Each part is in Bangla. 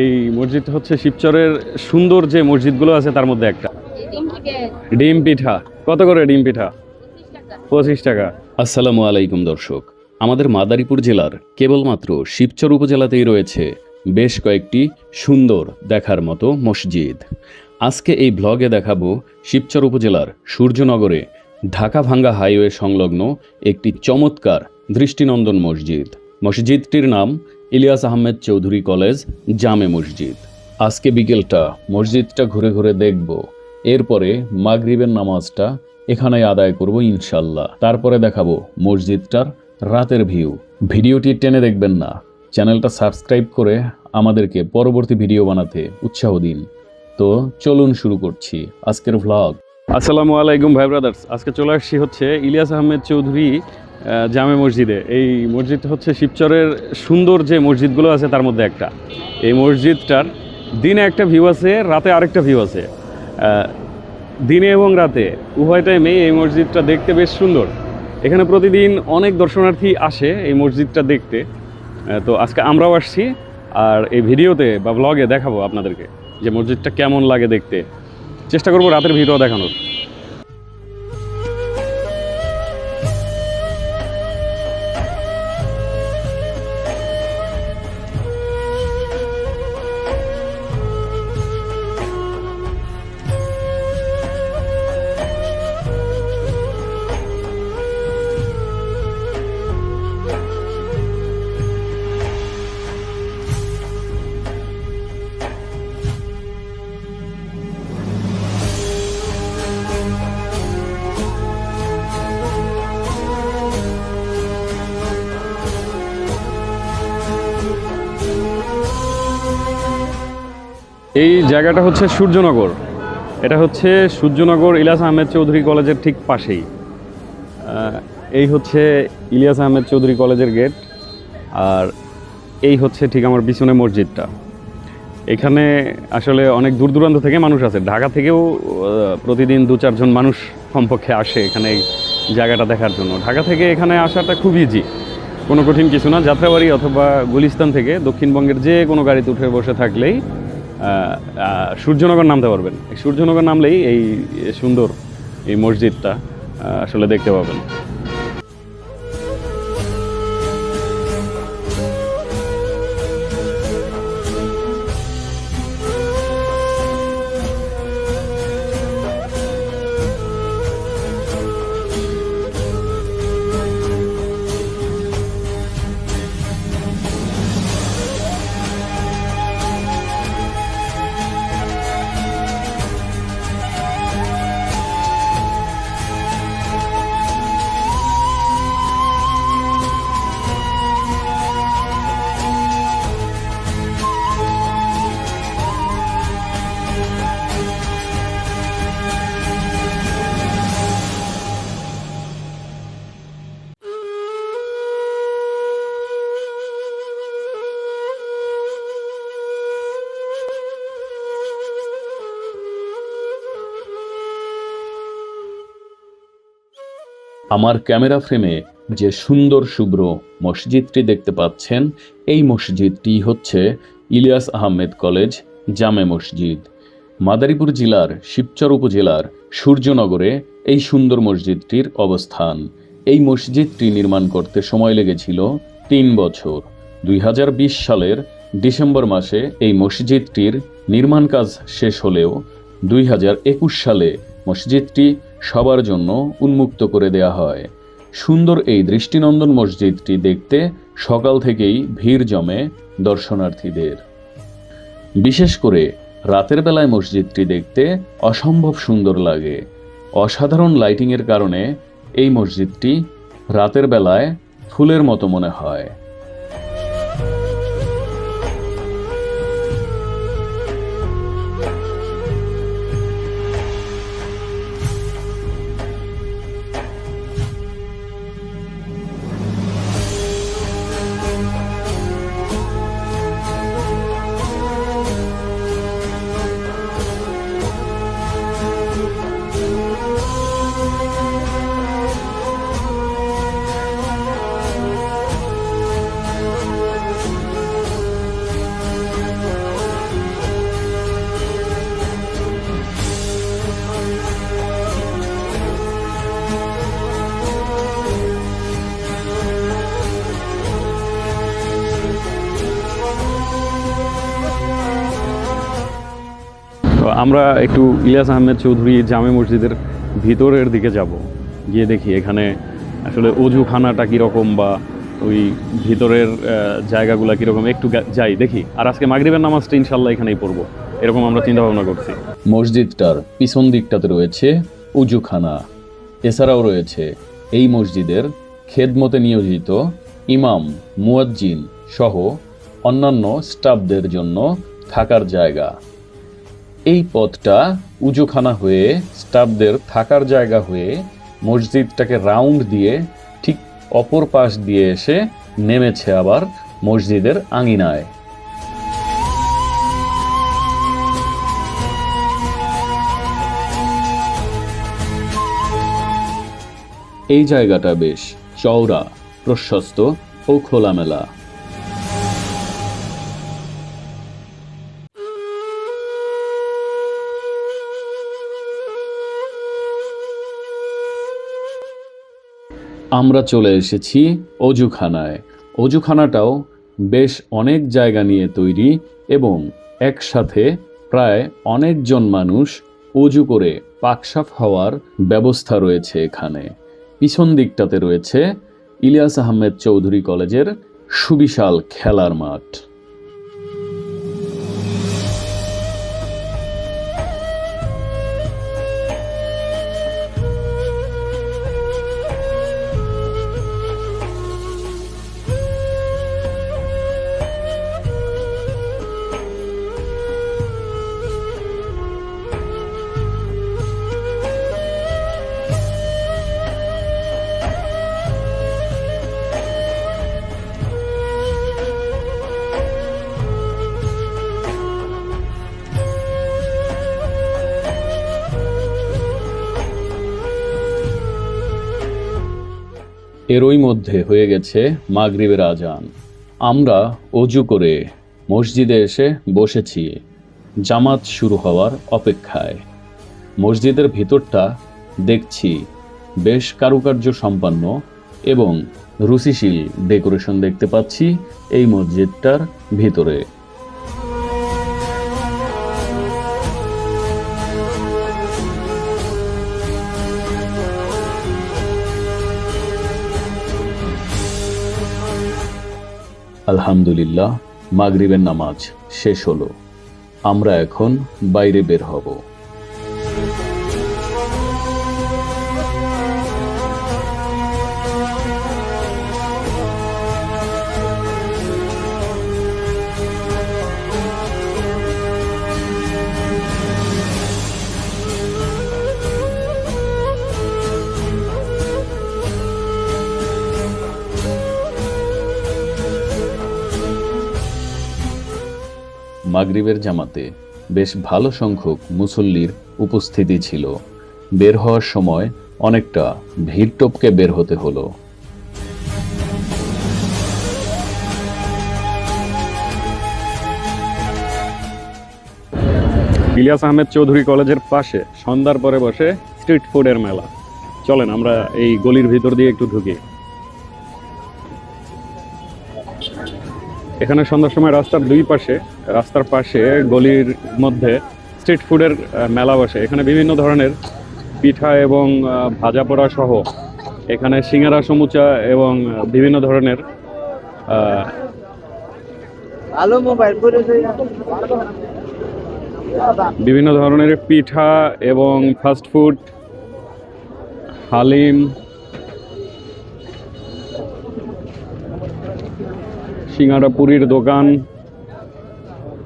এই মসজিদটা হচ্ছে শিবচরের সুন্দর যে মসজিদগুলো আছে, তার মধ্যে একটা। ডিম পিঠা। কত করে ডিম পিঠা? পঁচিশ টাকা। আসসালামু আলাইকুম, দর্শক। আমাদের মাদারীপুর জেলার কেবলমাত্র শিবচর উপজেলাতেই রয়েছে বেশ কয়েকটি সুন্দর দেখার মতো মসজিদ। আজকে এই ব্লগে দেখাবো শিবচর উপজেলার সূর্যনগরে ঢাকা ভাঙ্গা হাইওয়ে সংলগ্ন একটি চমৎকার দৃষ্টিনন্দন মসজিদ। মসজিদটির নাম ইলিয়াস আহমেদ চৌধুরী কলেজ, জামে মসজিদ। আজকে বিকেলটা মসজিদটা ঘুরে ঘুরে দেখব। এরপরে মাগরিবের নামাজটা এখানে আদায় করব ইনশাল্লাহ তারপরে দেখাবো মসজিদটার রাতের ভিউ। ভিডিওটি টেনে দেখবেন না। চ্যানেলটা সাবস্ক্রাইব করে আমাদেরকে পরবর্তী ভিডিও বানাতে উৎসাহ দিন। তো চলুন শুরু করছি আজকের ভ্লগ আসসালামু আলাইকুম ভাই ব্রাদার্স আজকে চলে আসছি হচ্ছে ইলিয়াস আহমেদ চৌধুরী জামে মসজিদে। এই মসজিদ হচ্ছে শিবচরের সুন্দর যে মসজিদগুলো আছে, তার মধ্যে একটা। এই মসজিদটার দিনে একটা ভিউ আছে, রাতে আরেকটা ভিউ আছে। দিনে এবং রাতে, উভয় টাইমে এই মসজিদটা দেখতে বেশ সুন্দর। এখানে প্রতিদিন অনেক দর্শনার্থী আসে এই মসজিদটা দেখতে। তো আজকে আমরাও আসছি, আর এই ভিডিওতে বা ব্লগে দেখাবো আপনাদেরকে যে মসজিদটা কেমন লাগে দেখতে। চেষ্টা করব রাতের ভিডিও দেখানোর। এই জায়গাটা হচ্ছে সূর্যনগর। এটা হচ্ছে সূর্যনগর ইলিয়াস আহমেদ চৌধুরী কলেজের ঠিক পাশেই। এই হচ্ছে ইলিয়াস আহমেদ চৌধুরী কলেজের গেট। আর এই হচ্ছে ঠিক আমার পিছনে মসজিদটা। এখানে আসলে অনেক দূর দূরান্ত থেকে মানুষ আছে ঢাকা থেকেও প্রতিদিন দু চারজন মানুষ কমপক্ষে আসে এখানে এই জায়গাটা দেখার জন্য। ঢাকা থেকে এখানে আসাটা খুব ইজি কোনো কঠিন কিছু না। যাত্রাবাড়ি অথবা গুলিস্তান থেকে দক্ষিণবঙ্গের যে কোনো গাড়িতে উঠে বসে থাকলেই সূর্যনগর নামতে পারবেন। সূর্যনগর নামলেই এই সুন্দর এই মসজিদটা আসলে দেখতে পাবেন। আমার ক্যামেরা ফ্রেমে যে সুন্দর শুভ্র মসজিদটি দেখতে পাচ্ছেন, এই মসজিদটি হচ্ছে ইলিয়াস আহমেদ কলেজ জামে মসজিদ। মাদারীপুর জেলার শিবচর উপজেলার সূর্যনগরে এই সুন্দর মসজিদটির অবস্থান। এই মসজিদটি নির্মাণ করতে সময় লেগেছিল তিন বছর। দুই হাজার বিশ সালের ডিসেম্বর মাসে এই মসজিদটির নির্মাণ কাজ শেষ হলেও দুই হাজার একুশ সালে মসজিদটি সবার জন্য উন্মুক্ত করে দেয়া হয়। সুন্দর এই দৃষ্টিনন্দন মসজিদটি দেখতে সকাল থেকেই ভিড় জমে দর্শনার্থীদের। বিশেষ করে রাতের বেলায় মসজিদটি দেখতে অসম্ভব সুন্দর লাগে। অসাধারণ লাইটিংয়ের কারণে এই মসজিদটি রাতের বেলায় ফুলের মতো মনে হয়। আমরা একটু ইলিয়াস আহমেদ চৌধুরী জামে মসজিদের ভিতরের দিকে যাব। গিয়ে দেখি এখানে আসলে অজুখানাটা কীরকম বা ওই ভিতরের জায়গাগুলো কীরকম। একটু যাই, দেখি। আর আজকে মাগরিবের নামাজটা ইনশাল্লাহ এখানেই পড়ব। এরকম আমরা চিন্তা ভাবনা করছি। মসজিদটার পিছন দিকটাতে রয়েছে উজুখানা এছাড়াও রয়েছে এই মসজিদের খেদমতে নিয়োজিত ইমাম, মুয়াজ্জিন সহ অন্যান্য স্টাফদের জন্য থাকার জায়গা। এই পথটা উজুখানা হয়ে স্টাফদের থাকার জায়গা হয়ে, মসজিদটাকে রাউন্ড দিয়ে ঠিক অপর পাশ দিয়ে এসে নেমেছে আবার মসজিদের আঙিনায়। এই জায়গাটা বেশ চওড়া, প্রশস্ত ও খোলামেলা। আমরা চলে এসেছি অজুখানায়। অজুখানাটাও বেশ অনেক জায়গা নিয়ে তৈরি এবং একসাথে প্রায় অনেকজন মানুষ অজু করে পাকসাফ হওয়ার ব্যবস্থা রয়েছে এখানে। পিছন দিকটাতে রয়েছে ইলিয়াস আহমেদ চৌধুরী কলেজের সুবিশাল খেলার মাঠ। এরই মধ্যে হয়ে গেছে মাগরিবের আজান। আমরা অজু করে মসজিদে এসে বসেছি। জামাত শুরু হওয়ার অপেক্ষায়। মসজিদের ভিতরটা দেখছি বেশ কারুকার্য সম্পন্ন এবং রুচিশীল ডেকোরেশন দেখতে পাচ্ছি এই মসজিদটার ভিতরে। আলহামদুলিল্লাহ মাগরিবের নামাজ শেষ হলো। আমরা এখন বাইরে বের হব। মাগরিবের জামাতে বেশ ভালো সংখ্যক মুসল্লির উপস্থিতি ছিল। বের হওয়ার সময় অনেকটা ভিড় টপকে বের হতে হলো। ইলিয়াস আহমেদ চৌধুরী কলেজের পাশে সন্ধ্যার পরে বসে স্ট্রিট ফুডের মেলা। চলেন, আমরা এই গলির ভিতর দিয়ে একটু ঢুকি। এখানে সন্ধ্যার সময় রাস্তার দুই পাশে, রাস্তার পাশে গলির মধ্যে স্ট্রিট ফুডের মেলা বসে। এখানে বিভিন্ন ধরনের পিঠা এবং ভাজা পোড়া সহ এখানে সিঙ্গারা, সমুচা এবং বিভিন্ন ধরনের বিভিন্ন ধরনের পিঠা এবং ফাস্ট ফুড হালিম সিঙ্গারা পুরীর দোকান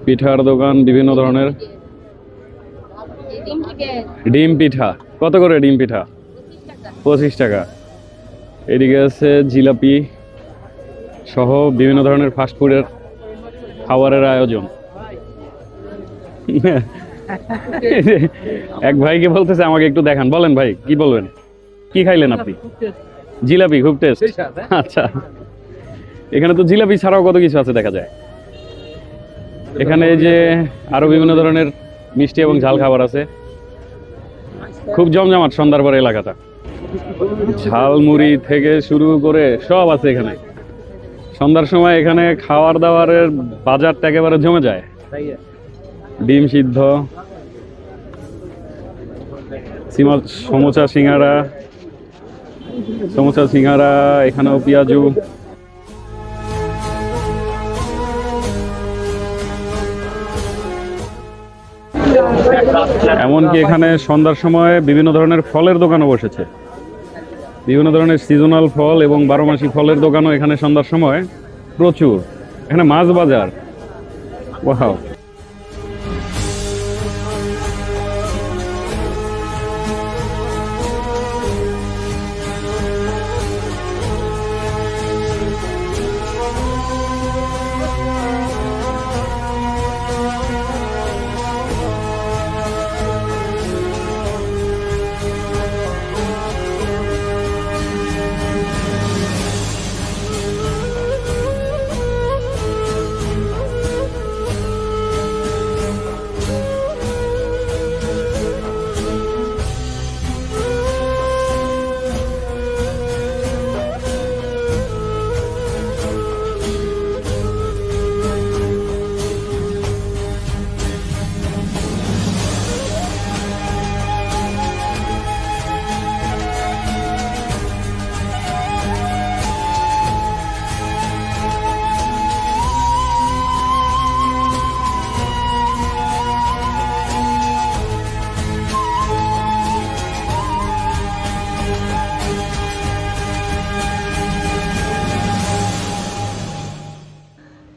পিঠার দোকান বিভিন্ন ধরনের। ডিম পিঠা। কত করে ডিম পিঠা? পঁচিশ টাকা। এদিকে আছে জিলাপি সহ বিভিন্ন ধরনের ফাস্টফুডের খাবারের আয়োজন। এক ভাইকে বলতেছে আমাকে একটু দেখান। বলেন ভাই কি বলবেন? কি খাইলেন আপনি? জিলাপি খুব টেস্ট আচ্ছা। এখানে তো জিলাপি ছাড়াও কত কিছু আছে দেখা যায়। এখানে যে আরও বিভিন্ন ধরনের মিষ্টি এবং ঝাল খাবার আছে। খুব জমজমাট সন্ধ্যার পরে এলাকাটা ঝালমুড়ি থেকে শুরু করে সব আছে এখানে। সন্ধ্যার সময় এখানে খাওয়ার দাওয়ারের বাজারটা একেবারে জমে যায়। ডিম সিদ্ধ, সিমা সমোচা সিঙ্গারা সমোচা সিঙ্গারা, এখানেও পেঁয়াজু এমনকি এখানে সন্ধ্যার সময় বিভিন্ন ধরনের ফলের দোকানও বসেছে। বিভিন্ন ধরনের সিজনাল ফল এবং বারো মাসি ফলের দোকানও এখানে সন্ধ্যার সময় প্রচুর। এখানে মাছ বাজার। ওয়াও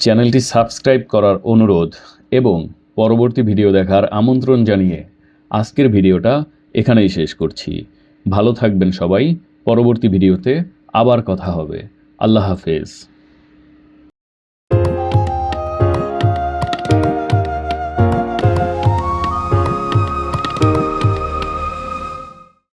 চ্যানেলটি সাবস্ক্রাইব করার অনুরোধ এবং পরবর্তী ভিডিও দেখার আমন্ত্রণ জানিয়ে আজকের ভিডিওটা এখানেই শেষ করছি। ভালো থাকবেন সবাই। পরবর্তী ভিডিওতে আবার কথা হবে। আল্লাহ হাফেজ।